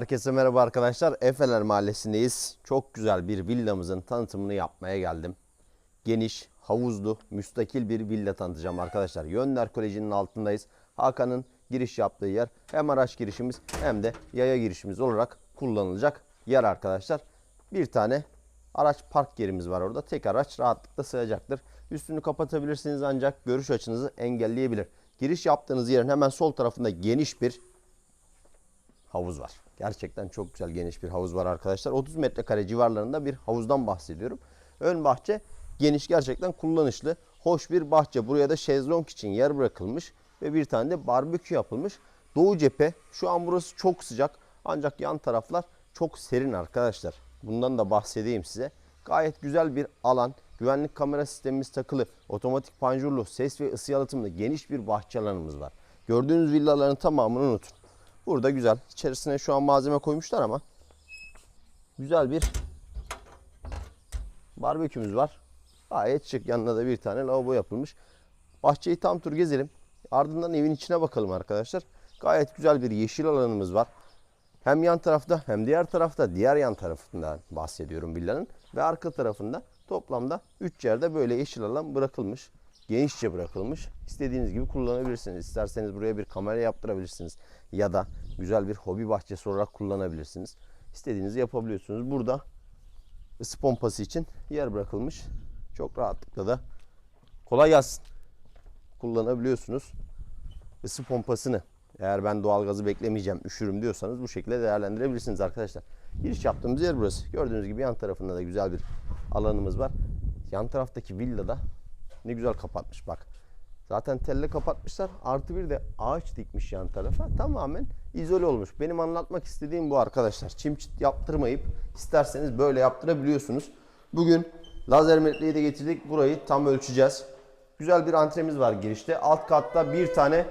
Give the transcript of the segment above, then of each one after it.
Herkese merhaba arkadaşlar. Efeler Mahallesi'ndeyiz. Çok güzel bir villamızın tanıtımını yapmaya geldim. Geniş, havuzlu, müstakil bir villa tanıtacağım arkadaşlar. Yönler Koleji'nin altındayız. Hakan'ın giriş yaptığı yer hem araç girişimiz hem de yaya girişimiz olarak kullanılacak yer arkadaşlar. Bir tane araç park yerimiz var orada. Tek araç rahatlıkla sığacaktır. Üstünü kapatabilirsiniz ancak görüş açınızı engelleyebilir. Giriş yaptığınız yerin hemen sol tarafında geniş bir havuz var. Gerçekten çok güzel geniş bir havuz var arkadaşlar. 30 metrekare civarlarında bir havuzdan bahsediyorum. Ön bahçe geniş gerçekten kullanışlı. Hoş bir bahçe. Buraya da şezlong için yer bırakılmış ve bir tane de barbekü yapılmış. Doğu cephe şu an burası çok sıcak ancak yan taraflar çok serin arkadaşlar. Bundan da bahsedeyim size. Gayet güzel bir alan. Güvenlik kamera sistemimiz takılı. Otomatik panjurlu, ses ve ısı yalıtımlı geniş bir bahçe alanımız var. Gördüğünüz villaların tamamını unutun. Burada güzel. İçerisine şu an malzeme koymuşlar ama güzel bir barbekümüz var. Gayet şık. Yanına da bir tane lavabo yapılmış. Bahçeyi tam tur gezelim. Ardından evin içine bakalım arkadaşlar. Gayet güzel bir yeşil alanımız var. Hem yan tarafta hem diğer tarafta diğer yan tarafından bahsediyorum villanın. Ve arka tarafında toplamda 3 yerde böyle yeşil alan bırakılmış. Genişçe bırakılmış. İstediğiniz gibi kullanabilirsiniz. İsterseniz buraya bir kamera yaptırabilirsiniz. Ya da güzel bir hobi bahçesi olarak kullanabilirsiniz. İstediğinizi yapabiliyorsunuz. Burada ısı pompası için yer bırakılmış. Çok rahatlıkla da kolay gelsin. Kullanabiliyorsunuz. Isı pompasını eğer ben doğalgazı beklemeyeceğim, üşürüm diyorsanız bu şekilde değerlendirebilirsiniz arkadaşlar. Giriş yaptığımız yer burası. Gördüğünüz gibi yan tarafında da güzel bir alanımız var. Yan taraftaki villada ne güzel kapatmış bak. Zaten telle kapatmışlar. Artı bir de ağaç dikmiş yan tarafa. Tamamen izole olmuş. Benim anlatmak istediğim bu arkadaşlar. Çim çit yaptırmayıp isterseniz böyle yaptırabiliyorsunuz. Bugün lazer metreyi de getirdik. Burayı tam ölçeceğiz. Güzel bir antremiz var girişte. Alt katta bir tane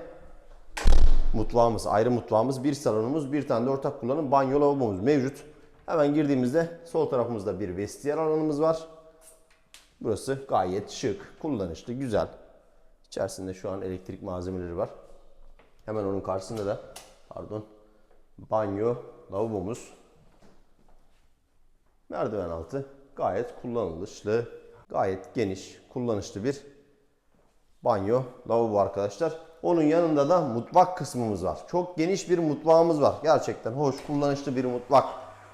mutfağımız, ayrı mutfağımız, bir salonumuz, bir tane de ortak kullanım banyo lavabomuz mevcut. Hemen girdiğimizde sol tarafımızda bir vestiyer alanımız var. Burası gayet şık, kullanışlı, güzel. İçerisinde şu an elektrik malzemeleri var. Hemen onun karşısında da pardon banyo lavabomuz. Merdiven altı gayet kullanışlı, gayet geniş, kullanışlı bir banyo, lavabo arkadaşlar. Onun yanında da mutfak kısmımız var. Çok geniş bir mutfağımız var. Gerçekten hoş, kullanışlı bir mutfak.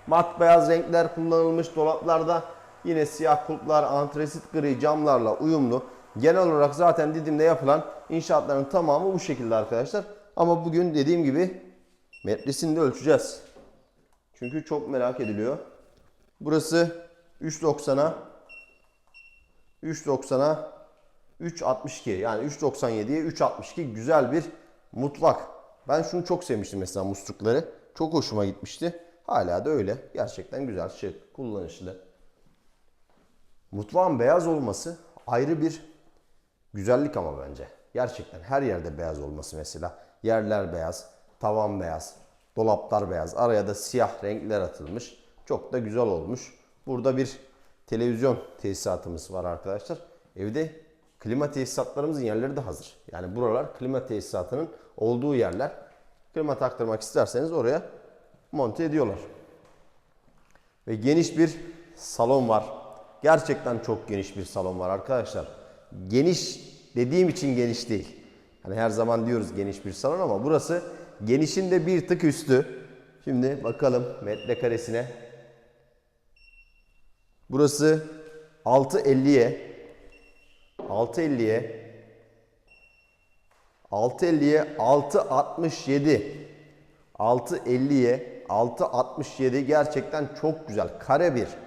Mat beyaz renkler kullanılmış dolaplarda. Yine siyah kulplar, antresit gri camlarla uyumlu. Genel olarak zaten Didim'de yapılan inşaatların tamamı bu şekilde arkadaşlar. Ama bugün dediğim gibi metresini de ölçeceğiz. Çünkü çok merak ediliyor. Burası 3.90'a 3.90'a 3.62 yani 3.97'ye 3.62 güzel bir mutfak. Ben şunu çok sevmiştim mesela muslukları. Çok hoşuma gitmişti. Hala da öyle. Gerçekten güzel, şık, kullanışlı. Mutfağın beyaz olması ayrı bir güzellik ama bence. Gerçekten her yerde beyaz olması mesela. Yerler beyaz, tavan beyaz, dolaplar beyaz. Araya da siyah renkler atılmış. Çok da güzel olmuş. Burada bir televizyon tesisatımız var arkadaşlar. Evde klima tesisatlarımızın yerleri de hazır. Yani buralar klima tesisatının olduğu yerler. Klima taktırmak isterseniz oraya monte ediyorlar. Ve geniş bir salon var. Gerçekten çok geniş bir salon var arkadaşlar. Geniş dediğim için geniş değil. Hani her zaman diyoruz geniş bir salon ama burası genişin de bir tık üstü. Şimdi bakalım metrekaresine. Burası 6.50'ye 6.50'ye 6.50'ye 6.67 6.50'ye 6.67 gerçekten çok güzel. Kare bir.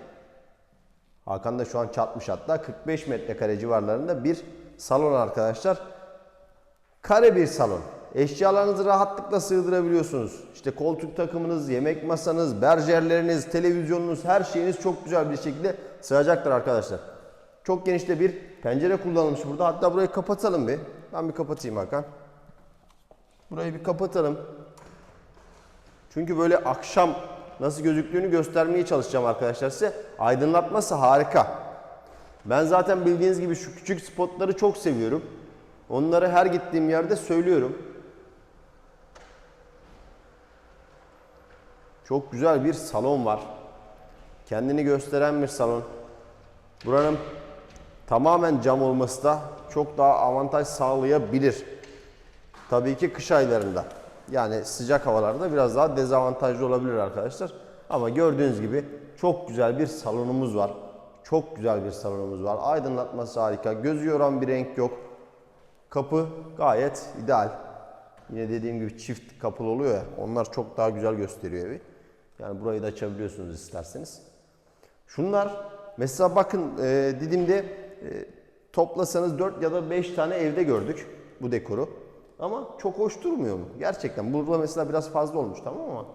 Hakan da şu an çatmış hatta 45 metrekare civarlarında bir salon arkadaşlar. Kare bir salon. Eşyalarınızı rahatlıkla sığdırabiliyorsunuz. İşte koltuk takımınız, yemek masanız, berjerleriniz, televizyonunuz her şeyiniz çok güzel bir şekilde sığacaktır arkadaşlar. Çok geniş de bir pencere kullanılmış burada. Hatta burayı kapatalım bir. Ben bir kapatayım Hakan. Burayı bir kapatalım. Çünkü böyle akşam nasıl gözüktüğünü göstermeye çalışacağım arkadaşlar size. Aydınlatması harika. Ben zaten bildiğiniz gibi şu küçük spotları çok seviyorum. Onları her gittiğim yerde söylüyorum. Çok güzel bir salon var. Kendini gösteren bir salon. Buranın tamamen cam olması da çok daha avantaj sağlayabilir. Tabii ki kış aylarında. Yani sıcak havalarda biraz daha dezavantajlı olabilir arkadaşlar. Ama gördüğünüz gibi çok güzel bir salonumuz var. Çok güzel bir salonumuz var. Aydınlatması harika. Gözü yoran bir renk yok. Kapı gayet ideal. Yine dediğim gibi çift kapılı oluyor ya. Onlar çok daha güzel gösteriyor evi. Yani burayı da açabiliyorsunuz isterseniz. Şunlar mesela bakın e, Didim'de e, toplasanız 4 ya da 5 tane evde gördük bu dekoru. Ama çok hoş durmuyor mu? Gerçekten burada mesela biraz fazla olmuş tamam ama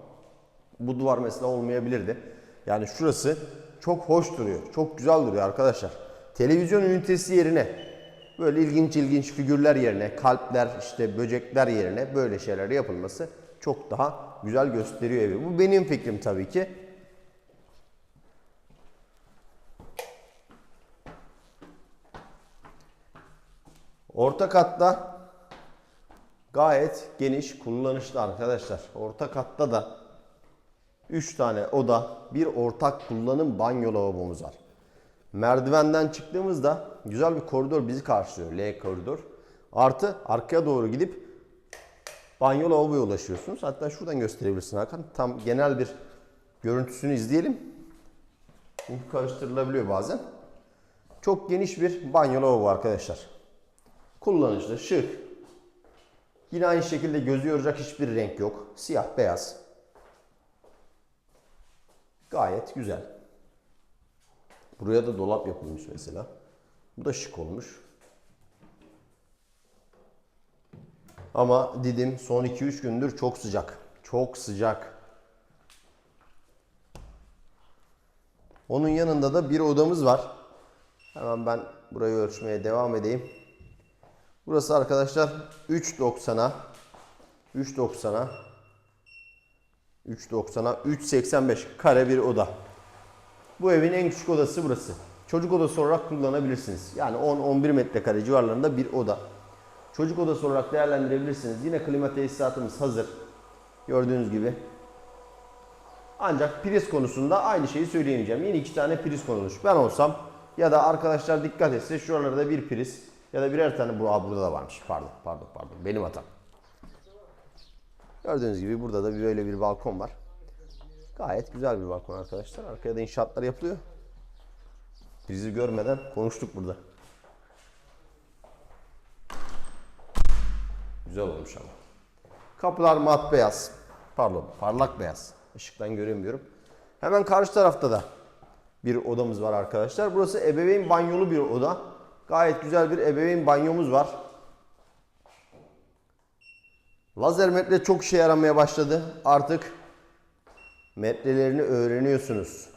bu duvar mesela olmayabilirdi. Yani şurası çok hoş duruyor. Çok güzel duruyor arkadaşlar. Televizyon ünitesi yerine böyle ilginç ilginç figürler yerine, kalpler, işte böcekler yerine böyle şeyler yapılması çok daha güzel gösteriyor evi. Bu benim fikrim tabii ki. Orta katta gayet geniş, kullanışlı arkadaşlar. Orta katta da 3 tane oda, bir ortak kullanım banyo lavabomuz var. Merdivenden çıktığımızda güzel bir koridor bizi karşılıyor. L koridor. Artı arkaya doğru gidip banyo lavaboya ulaşıyorsunuz. Hatta şuradan gösterebilirsin Hakan. Tam genel bir görüntüsünü izleyelim. Çünkü karıştırılabiliyor bazen. Çok geniş bir banyo lavabo arkadaşlar. Kullanışlı, şık. Yine aynı şekilde gözü yoracak hiçbir renk yok. Siyah, beyaz. Gayet güzel. Buraya da dolap yapılmış mesela. Bu da şık olmuş. Ama Didim son 2-3 gündür çok sıcak. Çok sıcak. Onun yanında da bir odamız var. Hemen ben burayı ölçmeye devam edeyim. Burası arkadaşlar 3.90'a 3.90'a 3.90'a 3.85 kare bir oda. Bu evin en küçük odası burası. Çocuk odası olarak kullanabilirsiniz. Yani 10-11 metrekare civarlarında bir oda. Çocuk odası olarak değerlendirebilirsiniz. Yine klima tesisatımız hazır. Gördüğünüz gibi. Ancak priz konusunda aynı şeyi söyleyemeyeceğim. Yine iki tane priz konulmuş. Ben olsam ya da arkadaşlar dikkat etse şuralarda bir priz ya da birer tane bu burada da varmış. Pardon, pardon, pardon. Benim hatam. Gördüğünüz gibi burada da böyle bir balkon var. Gayet güzel bir balkon arkadaşlar. Arkaya da inşaatlar yapılıyor. Bizi görmeden konuştuk burada. Güzel olmuş ama. Kapılar mat beyaz. Pardon parlak beyaz. Işıktan göremiyorum. Hemen karşı tarafta da bir odamız var arkadaşlar. Burası ebeveyn banyolu bir oda. Gayet güzel bir ebeveyn banyomuz var. Lazer metre çok işe yaramaya başladı. Artık metrelerini öğreniyorsunuz.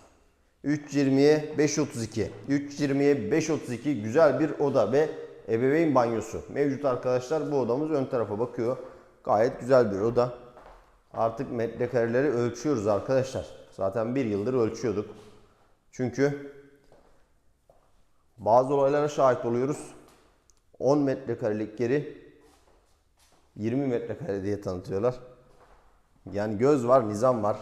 3.20'ye 5.32. 3.20'ye 5.32 güzel bir oda ve ebeveyn banyosu. Mevcut arkadaşlar bu odamız ön tarafa bakıyor. Gayet güzel bir oda. Artık metrekareleri ölçüyoruz arkadaşlar. Zaten bir yıldır ölçüyorduk. Çünkü bazı olaylara şahit oluyoruz. 10 metrekarelik yeri 20 metrekare diye tanıtıyorlar. Yani göz var, nizam var.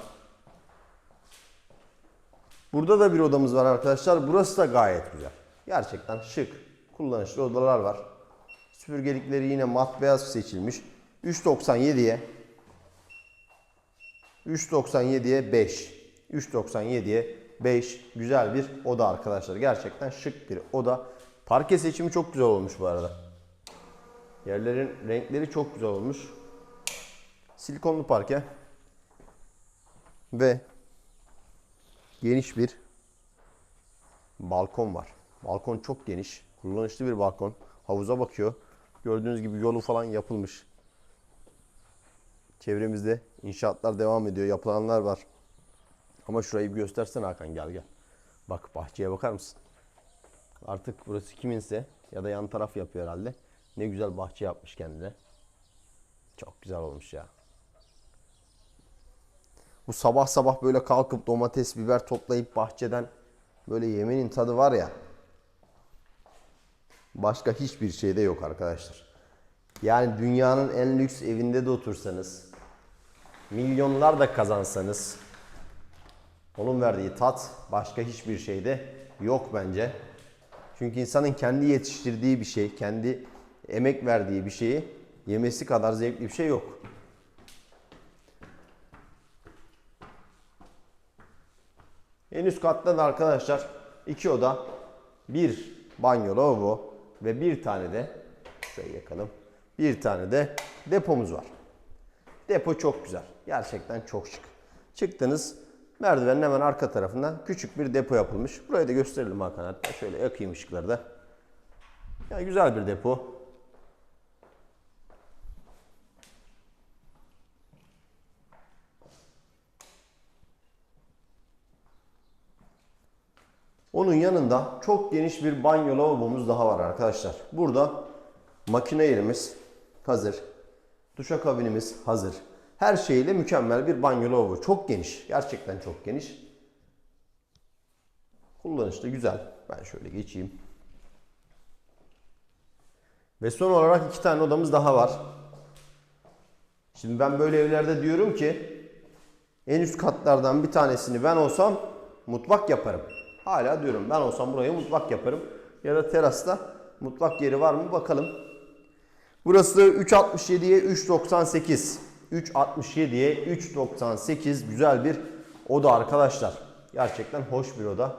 Burada da bir odamız var arkadaşlar. Burası da gayet güzel. Gerçekten şık, kullanışlı odalar var. Süpürgelikleri yine mat beyaz seçilmiş. 3.97'ye 3.97'ye 5. 3.97'ye 5. Güzel bir oda arkadaşlar. Gerçekten şık bir oda. Parke seçimi çok güzel olmuş bu arada. Yerlerin renkleri çok güzel olmuş. Silikonlu parke. Ve geniş bir balkon var. Balkon çok geniş. Kullanışlı bir balkon. Havuza bakıyor. Gördüğünüz gibi yolu falan yapılmış. Çevremizde inşaatlar devam ediyor. Yapılanlar var. Ama şurayı bir göstersene Hakan gel gel. Bak bahçeye bakar mısın? Artık burası kiminse ya da yan taraf yapıyor herhalde. Ne güzel bahçe yapmış kendine. Çok güzel olmuş ya. Bu sabah sabah böyle kalkıp domates, biber toplayıp bahçeden böyle yemenin tadı var ya. Başka hiçbir şeyde yok arkadaşlar. Yani dünyanın en lüks evinde de otursanız, milyonlar da kazansanız Onun verdiği tat başka hiçbir şeyde yok bence. Çünkü insanın kendi yetiştirdiği bir şey, kendi emek verdiği bir şeyi yemesi kadar zevkli bir şey yok. En üst katta da arkadaşlar iki oda, bir banyo lavabo ve bir tane de şöyle yakalım. Bir tane de depomuz var. Depo çok güzel. Gerçekten çok şık. Çıktınız merdivenin hemen arka tarafından küçük bir depo yapılmış. Burayı da gösterelim Hakan hatta. Şöyle yakayım ışıkları da. Yani güzel bir depo. Onun yanında çok geniş bir banyo lavabomuz daha var arkadaşlar. Burada makine yerimiz hazır. Duşakabinimiz hazır. Her şeyle mükemmel bir banyo lavabo. Çok geniş. Gerçekten çok geniş. Kullanışlı güzel. Ben şöyle geçeyim. Ve son olarak iki tane odamız daha var. Şimdi ben böyle evlerde diyorum ki en üst katlardan bir tanesini ben olsam mutfak yaparım. Hala diyorum ben olsam buraya mutfak yaparım. Ya da terasta mutfak yeri var mı bakalım. Burası 3.67'ye 3.98. 3.67'ye 3.98 güzel bir oda arkadaşlar. Gerçekten hoş bir oda.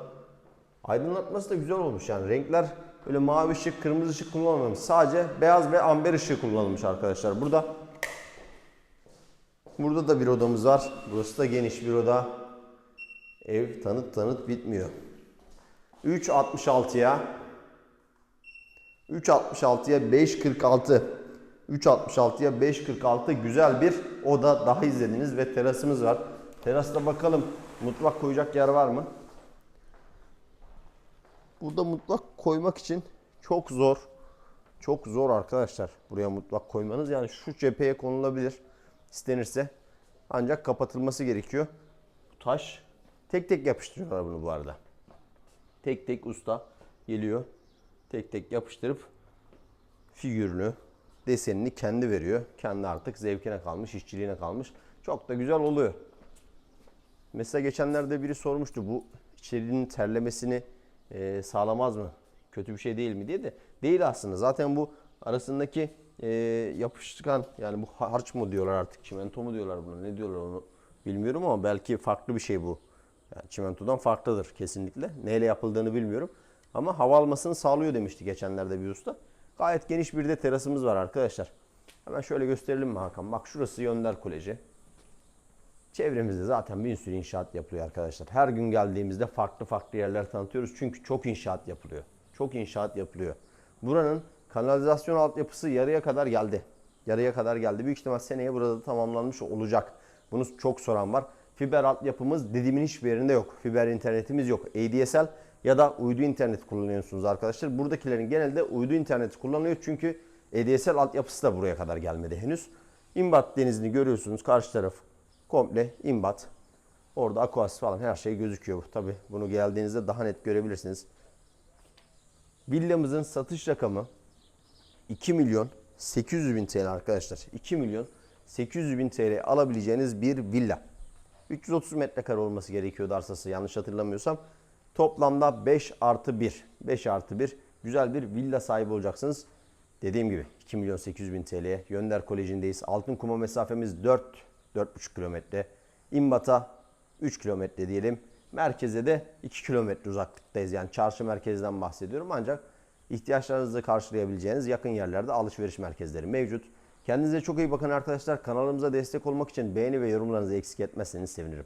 Aydınlatması da güzel olmuş yani. Renkler böyle mavi ışık, kırmızı ışık kullanılmamış. Sadece beyaz ve amber ışığı kullanılmış arkadaşlar. Burada Burada da bir odamız var. Burası da geniş bir oda. Ev tanıt tanıt bitmiyor. 3.66'ya 3.66'ya 5.46 3.66'ya 5.46 güzel bir oda daha izlediniz ve terasımız var. Terasta bakalım mutfak koyacak yer var mı? Burada mutfak koymak için çok zor. Çok zor arkadaşlar buraya mutfak koymanız. Yani şu cepheye konulabilir istenirse. Ancak kapatılması gerekiyor. Taş tek tek yapıştırıyorlar bunu bu arada. Tek tek usta geliyor. Tek tek yapıştırıp figürünü, desenini kendi veriyor. Kendi artık zevkine kalmış, işçiliğine kalmış. Çok da güzel oluyor. Mesela geçenlerde biri sormuştu bu içeriğinin terlemesini e, sağlamaz mı? Kötü bir şey değil mi diye de. Değil aslında. Zaten bu arasındaki e, yapışkan yani bu harç mı diyorlar artık çimento mu diyorlar buna ne diyorlar onu bilmiyorum ama belki farklı bir şey bu. Yani çimentodan farklıdır kesinlikle. Neyle yapıldığını bilmiyorum. Ama hava almasını sağlıyor demişti geçenlerde bir usta. Gayet geniş bir de terasımız var arkadaşlar. Hemen şöyle gösterelim mi Hakan? Bak şurası Yönder Koleji. Çevremizde zaten bir sürü inşaat yapılıyor arkadaşlar. Her gün geldiğimizde farklı farklı yerler tanıtıyoruz. Çünkü çok inşaat yapılıyor. Çok inşaat yapılıyor. Buranın kanalizasyon altyapısı yarıya kadar geldi. Yarıya kadar geldi. Büyük ihtimal seneye burada da tamamlanmış olacak. Bunu çok soran var. Fiber altyapımız dediğimin hiçbir yerinde yok. Fiber internetimiz yok. ADSL ya da uydu internet kullanıyorsunuz arkadaşlar. Buradakilerin genelde uydu interneti kullanıyor. Çünkü ADSL altyapısı da buraya kadar gelmedi henüz. İmbat denizini görüyorsunuz. Karşı taraf komple imbat. Orada aquas falan her şey gözüküyor. Tabi bunu geldiğinizde daha net görebilirsiniz. Villamızın satış rakamı 2 milyon 800 bin TL arkadaşlar. 2 milyon 800 bin TL alabileceğiniz bir villa. 330 metrekare olması gerekiyordu arsası yanlış hatırlamıyorsam. Toplamda 5 artı 1. 5 artı 1 güzel bir villa sahibi olacaksınız. Dediğim gibi 2 milyon 800 bin TL'ye Yönder Koleji'ndeyiz. Altın kuma mesafemiz 4 4,5 kilometre. İmbat'a 3 kilometre diyelim. Merkeze de 2 kilometre uzaklıktayız. Yani çarşı merkezden bahsediyorum. Ancak ihtiyaçlarınızı karşılayabileceğiniz yakın yerlerde alışveriş merkezleri mevcut. Kendinize çok iyi bakın arkadaşlar. Kanalımıza destek olmak için beğeni ve yorumlarınızı eksik etmezseniz sevinirim.